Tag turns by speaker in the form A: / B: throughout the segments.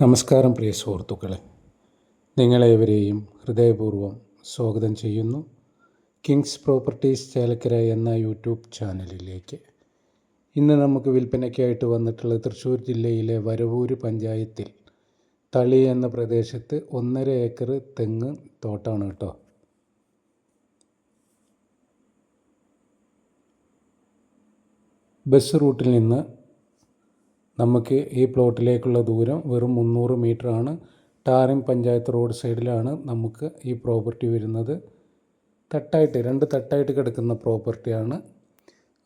A: നമസ്കാരം പ്രിയ സുഹൃത്തുക്കളെ. നിങ്ങളേവരെയും ഹൃദയപൂർവം സ്വാഗതം ചെയ്യുന്നു. കിങ്സ് പ്രോപ്പർട്ടീസ് ചേലക്കര എന്ന യൂട്യൂബ് ചാനലിലേക്ക്. ഇന്ന് നമുക്ക് വിൽപ്പനയ്ക്കായിട്ട് വന്നിട്ടുള്ള തൃശ്ശൂർ ജില്ലയിലെ വരവൂര് പഞ്ചായത്തിൽ തളി എന്ന പ്രദേശത്ത് ഒന്നര ഏക്കർ തെങ്ങ് തോട്ടമാണ് കേട്ടോ. ബസ് റൂട്ടിൽ നിന്ന് നമുക്ക് ഈ പ്ലോട്ടിലേക്കുള്ള ദൂരം വെറും മുന്നൂറ് ആണ്. ടാറിങ് പഞ്ചായത്ത് റോഡ് സൈഡിലാണ് നമുക്ക് ഈ പ്രോപ്പർട്ടി വരുന്നത്. തട്ടായിട്ട് രണ്ട് തട്ടായിട്ട് കിടക്കുന്ന പ്രോപ്പർട്ടിയാണ്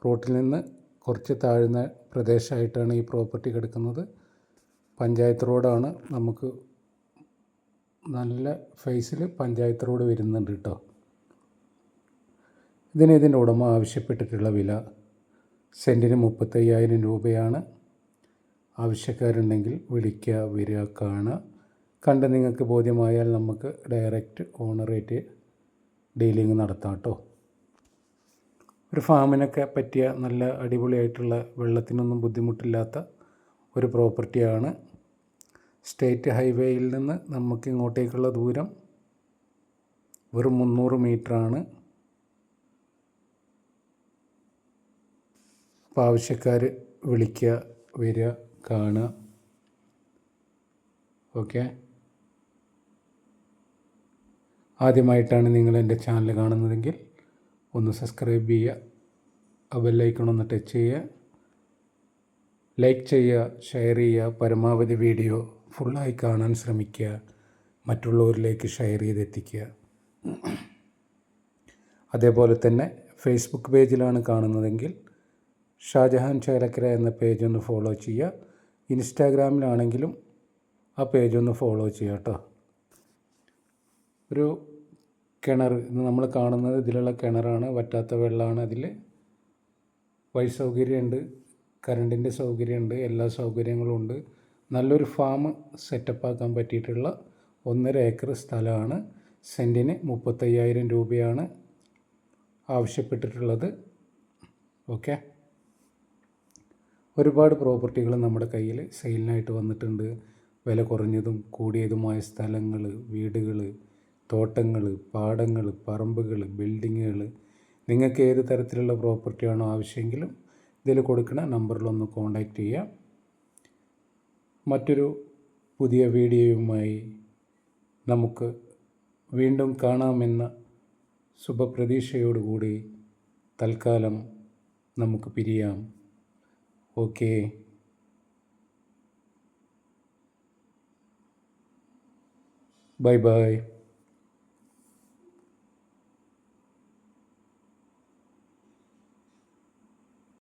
A: റോട്ടിൽ നിന്ന് കുറച്ച് താഴ്ന്ന പ്രദേശമായിട്ടാണ് ഈ പ്രോപ്പർട്ടി കിടക്കുന്നത്. പഞ്ചായത്ത് റോഡാണ്. നമുക്ക് നല്ല ഫേസിൽ പഞ്ചായത്ത് റോഡ് വരുന്നുണ്ട് കേട്ടോ. ഇതിന് ഇതിന്റെ ഉടമ ആവശ്യപ്പെട്ടിട്ടുള്ള വില സെന്റിന് മുപ്പത്തയ്യായിരം രൂപയാണ്. ആവശ്യക്കാരുണ്ടെങ്കിൽ വിളിക്കുക വരിക കാണുക. കണ്ട് നിങ്ങൾക്ക് ബോധ്യമായാൽ നമുക്ക് ഡയറക്റ്റ് ഓണറേറ്റ് ഡീലിംഗ് നടത്താം കേട്ടോ. ഒരു ഫാമിനൊക്കെ പറ്റിയ നല്ല അടിപൊളിയായിട്ടുള്ള വെള്ളത്തിനൊന്നും ബുദ്ധിമുട്ടില്ലാത്ത ഒരു പ്രോപ്പർട്ടിയാണ്. സ്റ്റേറ്റ് ഹൈവേയിൽ നിന്ന് നമുക്ക് ഇങ്ങോട്ടേക്കുള്ള ദൂരം വെറും മുന്നൂറ് മീറ്ററാണ്. അപ്പോൾ ആവശ്യക്കാർ വിളിക്കുക വരിക കാണുക. ഓക്കെ ആദ്യമായിട്ടാണ് നിങ്ങൾ എന്റെ ചാനൽ കാണുന്നതെങ്കിൽ ഒന്ന് സബ്സ്ക്രൈബ് ചെയ്യുക. ആ ബെല്ലൈക്കൺ ഒന്ന് ടച്ച് ചെയ്യുക. ലൈക്ക് ചെയ്യുക ഷെയർ ചെയ്യുക. പരമാവധി വീഡിയോ ഫുള്ളായി കാണാൻ ശ്രമിക്കുക. മറ്റുള്ളവരിലേക്ക് ഷെയർ ചെയ്തെത്തിക്കുക. അതേപോലെ തന്നെ ഫേസ്ബുക്ക് പേജിലാണ് കാണുന്നതെങ്കിൽ ഷാജഹാൻ ചേലക്കര എന്ന പേജ് ഒന്ന് ഫോളോ ചെയ്യുക. ഇൻസ്റ്റാഗ്രാമിലാണെങ്കിലും ആ പേജ് ഒന്ന് ഫോളോ ചെയ്യുക കേട്ടോ. ഒരു കിണർ ഇന്ന് നമ്മൾ കാണുന്നത് ഇതിലുള്ള കിണറാണ് വറ്റാത്ത വെള്ളമാണ് അതിൽ. വഴി സൗകര്യമുണ്ട് കറണ്ടിന്റെ സൗകര്യമുണ്ട് എല്ലാ സൗകര്യങ്ങളും ഉണ്ട്. നല്ലൊരു ഫാം സെറ്റപ്പാക്കാൻ പറ്റിയിട്ടുള്ള ഒന്നര ഏക്കർ സ്ഥലമാണ്. സെന്റിന് മുപ്പത്തയ്യായിരം രൂപയാണ് ആവശ്യപ്പെട്ടിട്ടുള്ളത്. ഓക്കെ. ഒരുപാട് പ്രോപ്പർട്ടികൾ നമ്മുടെ കയ്യിൽ സെയിലിനായിട്ട് വന്നിട്ടുണ്ട്. വില കുറഞ്ഞതും കൂടിയതുമായ സ്ഥലങ്ങൾ വീടുകൾ തോട്ടങ്ങൾ പാടങ്ങൾ പറമ്പുകൾ ബിൽഡിങ്ങുകൾ. നിങ്ങൾക്ക് ഏത് തരത്തിലുള്ള പ്രോപ്പർട്ടിയാണോ ആവശ്യമെങ്കിലും ഇതിൽ കൊടുക്കുന്ന നമ്പറിലൊന്ന് കോൺടാക്റ്റ് ചെയ്യാം. മറ്റൊരു പുതിയ വീഡിയോയുമായി നമുക്ക് വീണ്ടും കാണാമെന്ന ശുഭപ്രതീക്ഷയോടുകൂടി തൽക്കാലം നമുക്ക് പിരിയാം. okay. Bye bye